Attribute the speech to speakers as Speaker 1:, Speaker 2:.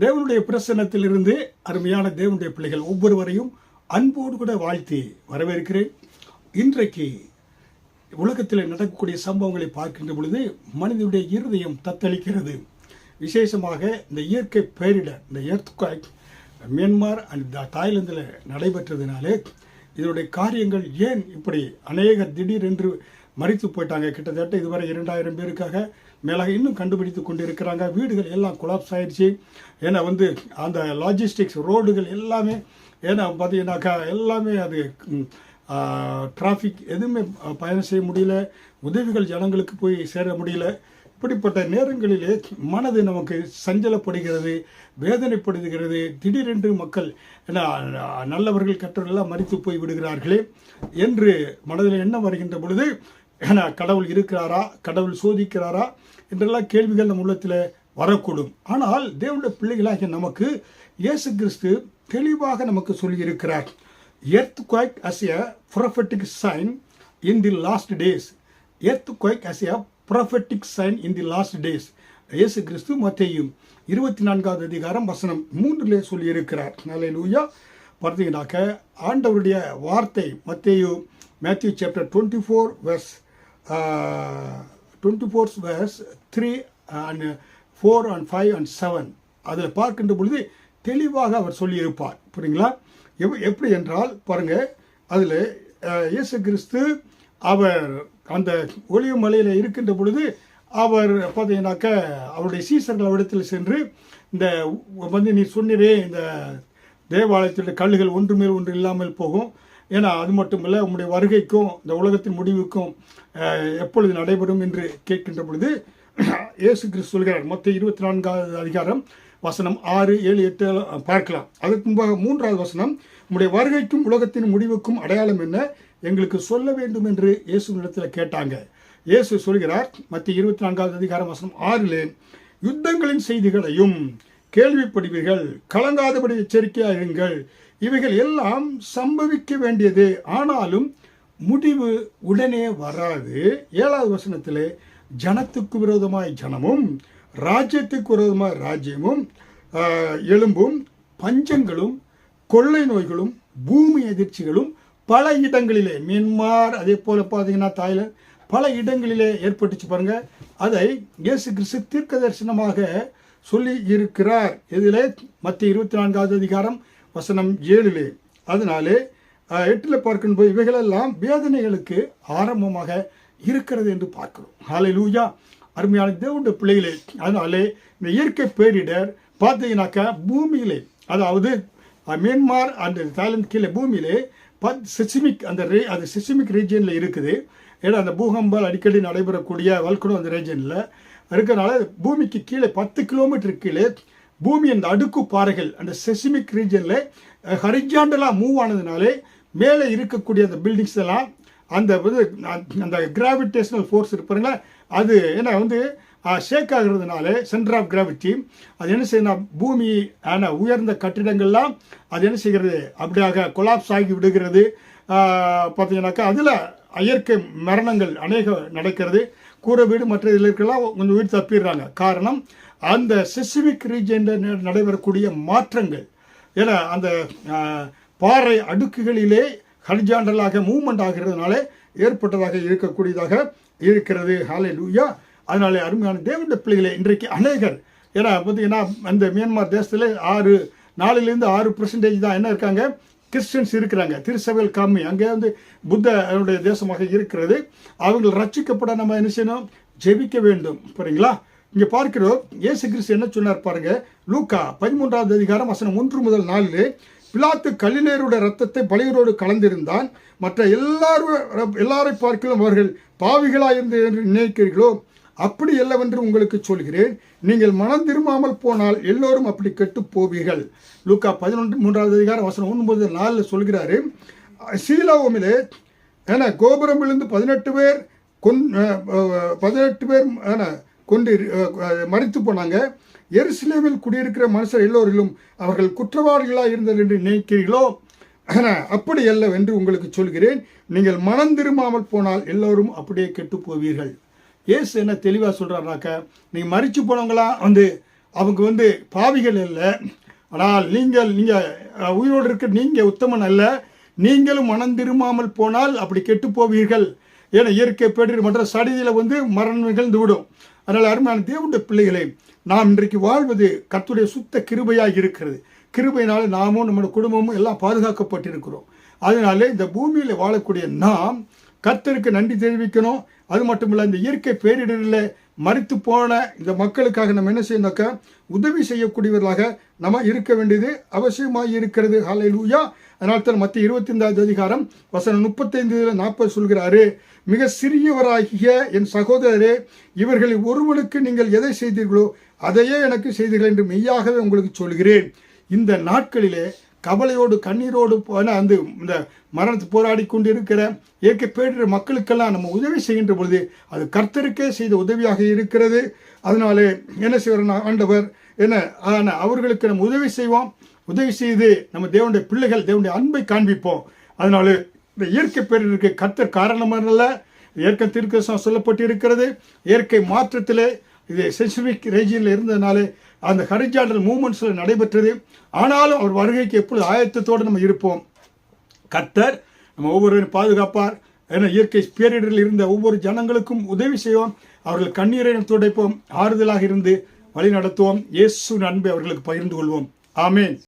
Speaker 1: தேவனுடைய பிரசன்னத்திலிருந்து அருமையான தேவனுடைய பிள்ளைகள் ஒவ்வொருவரையும் அன்போடு கூட வாழ்த்தி வரவேற்கிறேன். இன்றைக்கு உலகத்தில் நடக்கக்கூடிய சம்பவங்களை பார்க்கின்ற பொழுது மனிதனுடைய இருதயம் தத்தளிக்கிறது. விசேஷமாக இந்த இயற்கை பேரிடர் இந்த எர்த்குவாக் மியான்மார் அண்ட் தாய்லாந்தில் நடைபெற்றதுனாலே இதனுடைய காரியங்கள் ஏன் இப்படி அநேக திடீரென்று மறித்து போயிட்டாங்க. கிட்டத்தட்ட இதுவரை இரண்டாயிரம் பேருக்காக மேலாக இன்னும் கண்டுபிடித்து கொண்டு இருக்கிறாங்க வீடுகள் எல்லாம் கொலாப்ஸ் ஆயிடுச்சு. ஏன்னா வந்து அந்த லாஜிஸ்டிக்ஸ் ரோடுகள் எல்லாமே ஏன்னா பார்த்தீங்கன்னாக்கா எல்லாமே அது டிராஃபிக் எதுவுமே பயணம் செய்ய முடியல. உதவிகள் ஜனங்களுக்கு போய் சேர முடியல. இப்படிப்பட்ட நேரங்களிலே மனது நமக்கு சஞ்சலப்படுகிறது வேதனைப்படுகிறது. திடீரென்று மக்கள் என்ன நல்லவர்கள் கற்றவர்களெல்லாம் மறித்து போய் விடுகிறார்களே என்று மனதில் எண்ணம் வருகின்ற பொழுது ஏன்னா கடவுள் இருக்கிறாரா கடவுள் சோதிக்கிறாரா என்றெல்லாம் கேள்விகள் நம் உள்ளத்தில் வரக்கூடும். ஆனால் தேவனுடைய பிள்ளைகளாகிய நமக்கு இயேசு கிறிஸ்து தெளிவாக நமக்கு சொல்லியிருக்கிறார். Earthquake as a sign in the last days earthquake as a prophetic sign in the last days Yesu Kristhu மத்தையும் இருபத்தி நான்காவது அதிகாரம் வசனம் மூன்றிலே சொல்லியிருக்கிறார். நல்ல லூயா பார்த்தீங்கன்னாக்க ஆண்டவருடைய வார்த்தை Mattheyu Matthew chapter twenty four verse twenty four verse three and four and five and seven அதில் பார்க்கின்ற பொழுது தெளிவாக அவர் சொல்லியிருப்பார். புரியுங்களா? எப் எப்படி என்றால் பாருங்கள் அதில் இயேசு கிறிஸ்து அவர் அந்த ஒளிவு மலையில் இருக்கின்ற பொழுது அவர் பார்த்தீங்கன்னாக்க அவருடைய சீசர்கள் இடத்தில் சென்று இந்த வந்து நீ சொன்னீரே இந்த தேவாலயத்துடைய கல்லுகள் ஒன்று மேல் ஒன்று இல்லாமல் போகும் ஏன்னா அது மட்டும் இல்லை உங்களுடைய வருகைக்கும் இந்த உலகத்தின் முடிவுக்கும் எப்பொழுது நடைபெறும் என்று கேட்கின்ற பொழுது இயேசு கிறிஸ்து சொல்கிறார். மொத்த இருபத்தி நான்காவது அதிகாரம் வசனம் ஆறு ஏழு எட்டு பார்க்கலாம். அதற்கு முன்பாக மூன்றாவது வசனம் உங்களுடைய வருகைக்கும் உலகத்தின் முடிவுக்கும் அடையாளம் என்ன? எங்களுக்கு சொல்ல வேண்டும் என்று இயேசுவிடத்தில் கேட்டாங்க. இயேசு சொல்கிறார் மத்திய இருபத்தி நான்காவது அதிகாரம் வசனம் ஆறில் யுத்தங்களின் செய்திகளையும் கேள்விப்படுவீர்கள். கலங்காதபடி எச்சரிக்கையாக இருங்கள். இவைகள் எல்லாம் சம்பவிக்க வேண்டியது. ஆனாலும் முடிவு உடனே வராது. ஏழாவது வசனத்திலே ஜனத்துக்கு விரோதமாய் ஜனமும் ராஜ்யத்துக்கு விரோதமாய் ராஜ்யமும் எலும்பும் பஞ்சங்களும் கொள்ளை நோய்களும் பூமி எதிர்ச்சிகளும் பல இடங்களிலே மியான்மார் அதே போல் பார்த்தீங்கன்னா தாய்லாந்து பல இடங்களிலே ஏற்பட்டுச்சு பாருங்கள் அதை இயேசு கிறிஸ்து தீர்க்க தரிசனமாக சொல்லி இருக்கிறார் எதிலே மத்திய இருபத்தி நான்காவது அதிகாரம் வசனம் ஏழிலே. அதனாலே எட்டில் பார்க்கும்போது இவைகளெல்லாம் வேதனைகளுக்கு ஆரம்பமாக இருக்கிறது என்று பார்க்கிறோம். ஹாலை லூயா அருமையான தேவனுடைய பிள்ளைகளே அதனாலே இந்த இயற்கை பேரிடர் பார்த்தீங்கன்னாக்கா பூமியிலே அதாவது மியான்மார் அந்த தாய்லாந்து கீழே பூமியிலே பத் சிசிமிக் அந்த ரே அந்த சிசிமிக் ரீஜியனில் இருக்குது. ஏன்னா அந்த பூகம்பம் அடிக்கடி நடைபெறக்கூடிய வல்குடம் அந்த ரீஜனில் இருக்கிறனால பூமிக்கு கீழே பத்து கிலோமீட்டர் கீழே பூமி அந்த அடுக்கு பாறைகள் அந்த செசிமிக் ரீஜனில் ஹரிஜாண்டலாக மூவ் ஆனதுனாலே மேலே இருக்கக்கூடிய அந்த பில்டிங்ஸ் எல்லாம் அந்த வந்து அந்த கிராவிடேஷனல் ஃபோர்ஸ் இருப்பாருங்களா அது ஏன்னா வந்து ஷேக் ஆகிறதுனால சென்டர் ஆஃப் கிராவிட்டி அது என்ன செய்யணும் பூமி ஆன உயர்ந்த கட்டிடங்கள்லாம் அது என்ன செய்கிறது அப்படியாக கொலாப்ஸ் ஆகி விடுகிறது. பார்த்தீங்கன்னாக்கா அதில் இயற்கை மரணங்கள் அநேக நடக்கிறது. கூரை வீடு மற்ற இதில் இருக்கலாம் கொஞ்சம் வீடு தப்பிடுறாங்க. காரணம் அந்த செசிமிக் ரீஜனில் நடைபெறக்கூடிய மாற்றங்கள். ஏன்னா அந்த பாறை அடுக்குகளிலே ஹரிஜாண்டலாக மூவ்மெண்ட் ஆகிறதுனால ஏற்பட்டதாக இருக்கக்கூடியதாக இருக்கிறது. ஹாலே லூயா அதனாலே அருமையான தேவண்ட பிள்ளைகளை இன்றைக்கு அநேகர் ஏன்னா பார்த்தீங்கன்னா அந்த மியான்மர் தேசத்தில் ஆறு நாலுலேருந்து ஆறு பர்சன்டேஜ் தான் என்ன இருக்காங்க? கிறிஸ்டின்ஸ் இருக்கிறாங்க. திருச்சபையில் கம்மி. அங்கே வந்து புத்தனுடைய தேசமாக இருக்கிறது. அவங்கள் ரட்சிக்கப்பட நம்ம என்ன செய்யணும்? ஜெபிக்க வேண்டும். புரியுங்களா இங்கே பார்க்கிறோம். இயேசு கிறிஸ்து என்ன சொன்னார் பாருங்க? லூக்கா பதிமூன்றாவது அதிகாரம் வசனம் ஒன்று முதல் நாலு. பிலாத்து கல்லிலேருடைய ரத்தத்தை பலியரோடு கலந்திருந்தான். மற்ற எல்லாரும் எல்லாரை பார்க்கலாம் அவர்கள் பாவிகளாக இருந்து என்று நினைக்கிறீர்களோ? அப்படி அல்லவென்று உங்களுக்கு சொல்கிறேன். நீங்கள் மனம் திரும்பாமல் போனால் எல்லோரும் அப்படி கெட்டு போவீர்கள். லூக்கா பதினொன்று மூன்றாவது அதிகாரம் வசனம் ஒன்பது நாலில் சொல்கிறாரு சீலாவோமிலே ஏன்னா கோபுரம் விழுந்து பதினெட்டு பேர் கொன் பதினெட்டு பேர் ஏன்னா கொண்டு மறித்து போனாங்க. எருசலேமில் குடியிருக்கிற மனுஷர் எல்லோரிலும் அவர்கள் குற்றவாளிகளாக இருந்தது என்று நினைக்கிறீர்களோ? அப்படி அல்ல என்று உங்களுக்கு சொல்கிறேன். நீங்கள் மனம் திரும்பாமல் போனால் எல்லோரும் அப்படியே கெட்டு போவீர்கள். ஏசு என்ன தெளிவாக சொல்கிறாருனாக்க நீங்கள் மறித்து போனவங்களாம் வந்து அவங்க வந்து பாவிகள் இல்லை ஆனால் நீங்கள் நீங்கள் உயிரோடு இருக்க நீங்கள் உத்தமன் அல்ல. நீங்களும் மனம் திரும்பாமல் போனால் அப்படி கெட்டு போவீர்கள். ஏன்னா இயற்கை பேரில் மற்ற சடிதியில் வந்து மரணம் நிகழ்ந்து விடும். அதனால் அருமையான தேவனுடைய பிள்ளைகளே நாம் இன்றைக்கு வாழ்வது கத்துடைய சுத்த கிருபையாக இருக்கிறது. கிருபையினால் நாமும் நம்முடைய குடும்பமும் எல்லாம் பாதுகாக்கப்பட்டிருக்கிறோம். அதனாலே இந்த பூமியில் வாழக்கூடிய நாம் கர்த்தருக்கு நன்றி தெரிவிக்கணும். அது மட்டும் இல்லை இந்த இயற்கை பேரிடரில் மறித்து போன இந்த மக்களுக்காக நம்ம என்ன செய்யணும்னாக்கா உதவி செய்யக்கூடியவர்களாக நம்ம இருக்க வேண்டியது அவசியமாக இருக்கிறது. ஹலை லூயா அதனால தான் மத்திய இருபத்தி ஐந்தாவது அதிகாரம் வசனம் முப்பத்தைந்து நாற்பது சொல்கிறாரு மிக சிறியவராகிய என் சகோதரரே இவர்களில் ஒருவனுக்கு நீங்கள் எதை செய்தீர்களோ அதையே எனக்கு செய்தீர்கள் என்று மெய்யாகவே உங்களுக்கு சொல்கிறேன். இந்த நாட்களிலே கவலையோடு கண்ணீரோடு போன அந்த இந்த மரணத்தை போராடி கொண்டு இருக்கிற இயற்கை பேரிடர் மக்களுக்கெல்லாம் நம்ம உதவி செய்கின்ற பொழுது அது கர்த்தருக்கே செய்த உதவியாக இருக்கிறது. அதனாலே என்ன செய்வார் ஆண்டவர் என்ன ஆனால் அவர்களுக்கு நம்ம உதவி செய்வோம். உதவி செய்து நம்ம தேவனுடைய பிள்ளைகள் தேவனுடைய அன்பை காண்பிப்போம். அதனால இந்த இயற்கை பேரிடருக்கு கர்த்தர் காரணமல்ல. இயற்கை திருக்கசம் சொல்லப்பட்டு இருக்கிறது இயற்கை மாற்றத்திலே இது செசிபிக் ரீஜியனில் இருந்ததுனாலே அந்த ஹரிஜாண்டல் மூமெண்ட்ஸில் நடைபெற்றது. ஆனாலும் அவர் வருகைக்கு எப்பொழுது ஆயத்தத்தோடு நம்ம இருப்போம். கர்த்தர் நம்ம ஒவ்வொருவரும் பாதுகாப்பார். ஏன்னா இயற்கை பேரிடரில் இருந்த ஒவ்வொரு ஜனங்களுக்கும் உதவி செய்வோம். அவர்கள் கண்ணீரை துடைப்போம். ஆறுதலாக இருந்து வழி நடத்துவோம். இயேசு அன்பை அவர்களுக்கு பகிர்ந்து கொள்வோம். ஆமேன்.